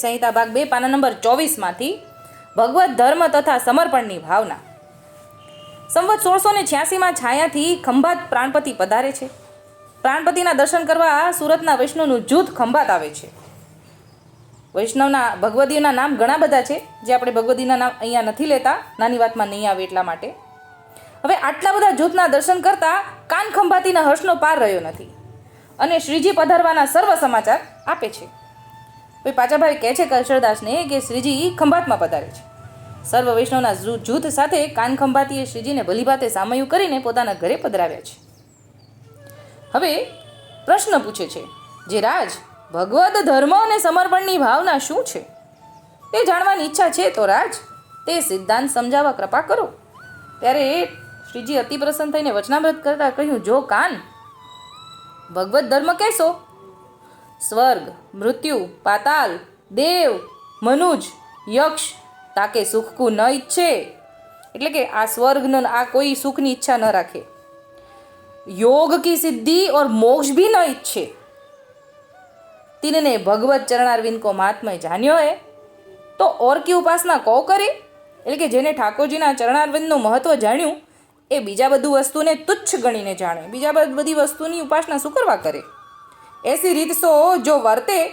સંહિતા ભાગ બે, પાના નંબર ચોવીસમાંથી ભગવત ધર્મ તથા સમર્પણની ભાવના. સંવત સોળસો ને છ્યાસીમાં છાયાથી ખંભાત પ્રાણપતિ પધારે છે. પ્રાણપતિના દર્શન કરવા સુરતના વૈષ્ણવનું જૂથ ખંભાત આવે છે. વૈષ્ણવના ભગવદીના નામ ઘણા બધા છે, જે આપણે ભગવદીના નામ અહીંયા નથી લેતા, નાની વાતમાં નહીં આવે એટલા માટે. હવે આટલા બધા જૂથના દર્શન કરતા કાન ખંભાતીના હર્ષનો પાર રહ્યો નથી. અને શ્રીજી પધારવાના સર્વ સમાચાર આપે છે. પછી પાચાભાઈ કહે છે કલ્શરદાસને કે શ્રીજી ખંભાતમાં પધારે છે. સર્વ વૈષ્ણવના જૂથ સાથે કાન ખંભાતીએ શ્રીજીને ભલીભાતે સામયું કરીને પોતાના ઘરે પધરાવ્યા છે. હવે પ્રશ્ન પૂછે છે, જે રાજ ભગવદ ધર્મ અને સમર્પણની ભાવના શું છે? તે જાણવાની ઈચ્છા છે તો રાજ, તે સિદ્ધાંત સમજાવવા કૃપા કરો. ત્યારે શ્રીજી અતિ પ્રસન્ન થઈને વચનામૃત કરતા કહ્યું, જો કાન ભગવત ધર્મ કહેશો સ્વર્ગ, મૃત્યુ, પાતાલ, દેવ, મનુજ, યક્ષ, તાકે સુખકું ન ઈચ્છે. એટલે કે આ સ્વર્ગનો આ કોઈ સુખની ઈચ્છા ન રાખે. યોગ કી સિદ્ધિ ઓર મોક્ષ ભી ન ઈચ્છે. તિનને ભગવત ચરણારવિંદ કો મહાત્મય જાન્યો હે. તો ઓર કી ઉપાસના કો કરી? એટલે કે જેને ઠાકોરજીના ચરણારવિંદનું મહત્ત્વ જાણ્યું, એ બીજા બધું વસ્તુને તુચ્છ ગણીને જાણે. બીજા બધી વસ્તુની ઉપાસના શું કરવા કરે? એસી રીતસો જો વર્તે,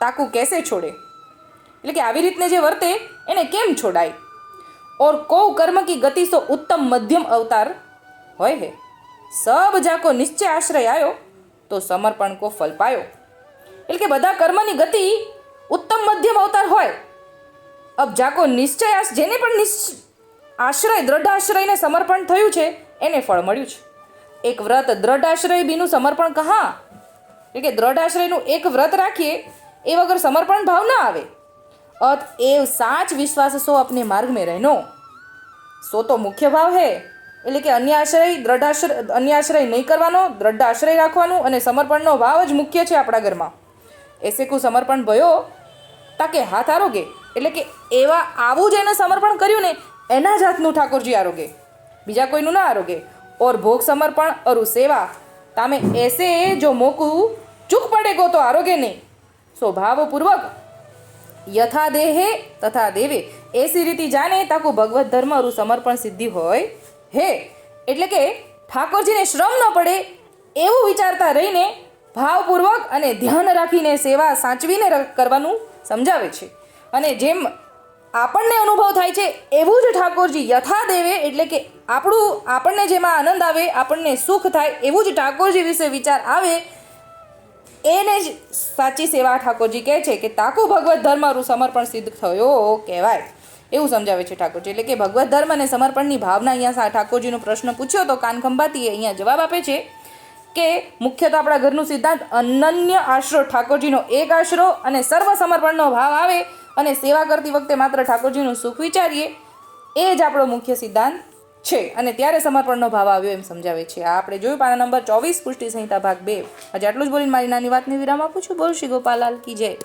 તાકુ કેસે છોડે? એટલે કે આવી રીતને જે વર્તે, એને કેમ છોડાય? ઓર કૌ કર્મ કી ગતિ સો ઉત્તમ મધ્યમ અવતાર હોય હે? સબ જાકો નિશ્ચય આશ્રય આવ્યો તો સમર્પણ કો ફલ પાયો. એટલે કે બધા કર્મની ગતિ ઉત્તમ મધ્યમ અવતાર હોય. અબ જાકો નિશ્ચય જેને પણ આશ્રય દ્રઢ આશ્રયને સમર્પણ થયું છે, એને ફળ મળ્યું છે. એક વ્રત દ્રઢ આશ્રય બીનું સમર્પણ કહા એટલે કે દ્રઢ આશ્રયનું એક વ્રત રાખીએ, એ વગર સમર્પણ ભાવ ના આવે. અત એવ સાચ વિશ્વાસ સો અપને માર્ગ મેં રહેનો. સો તો મુખ્ય ભાવ હે. એટલે કે અન્ય આશ્રય દ્રઢાશ્રય અન્ય આશ્રય નહીં કરવાનો દ્રઢ આશ્રય રાખવાનું અને સમર્પણનો ભાવ જ મુખ્ય છે આપણા ઘરમાં. એસે કુ સમર્પણ ભયો, તાકે હાથ આરોગે. એટલે કે એવા આવું જ એને સમર્પણ કર્યું ને, એના જ હાથનું ઠાકોરજી આરોગે. બીજા કોઈનું ના આરોગે. ઓર ભોગ સમર્પણ અરુ સેવા તામે એસે જો મોકું, ચૂક પડે ગો તો આરોગે નહીં. સ્વભાવપૂર્વક, યથા દેહે તથા દેવે. એસી રીતિ જાણે તાકુ ભગવત ધર્મ સમર્પણ સિદ્ધિ હોય. હે, એટલે કે ઠાકોરજીને શ્રમ ન પડે એવું વિચારતા રહીને ભાવપૂર્વક અને ધ્યાન રાખીને સેવા સાચવીને કરવાનું સમજાવે છે. અને જેમ આપણને અનુભવ થાય છે, એવું જ ઠાકોરજી યથા દેવે એટલે કે આપણું, આપણને જેમાં આનંદ આવે, આપણને સુખ થાય, એવું જ ઠાકોરજી વિશે વિચાર આવે, એને જ સાચી સેવા ઠાકોરજી કહે છે કે તાકો ભગવત ધર્મનું સમર્પણ સિદ્ધ થયો કહેવાય. એવું સમજાવે છે ઠાકોરજી. એટલે કે ભગવત ધર્મ અને સમર્પણની ભાવના અહીંયા ઠાકોરજીનો પ્રશ્ન પૂછ્યો તો કાન ખંભાતીએ અહીંયા જવાબ આપે છે કે મુખ્ય તો આપણા ઘરનું સિદ્ધાંત, અનન્ય આશરો ઠાકોરજીનો એક આશરો અને સર્વ સમર્પણનો ભાવ આવે અને સેવા કરતી વખતે માત્ર ઠાકોરજીનું સુખ વિચારીએ, એ જ આપણો મુખ્ય સિદ્ધાંત છે. અને ત્યારે સમર્પણનો ભાવ આવ્યો એમ સમજાવે છે. આ આપણે જોયું પાના નંબર ચોવીસ પુષ્ટિ સંહિતા ભાગ બે. આજે આટલું જ બોલીને મારી નાની વાતની વિરામ આપું છું. બોલ શ્રી ગોપાલાલ, કી જય.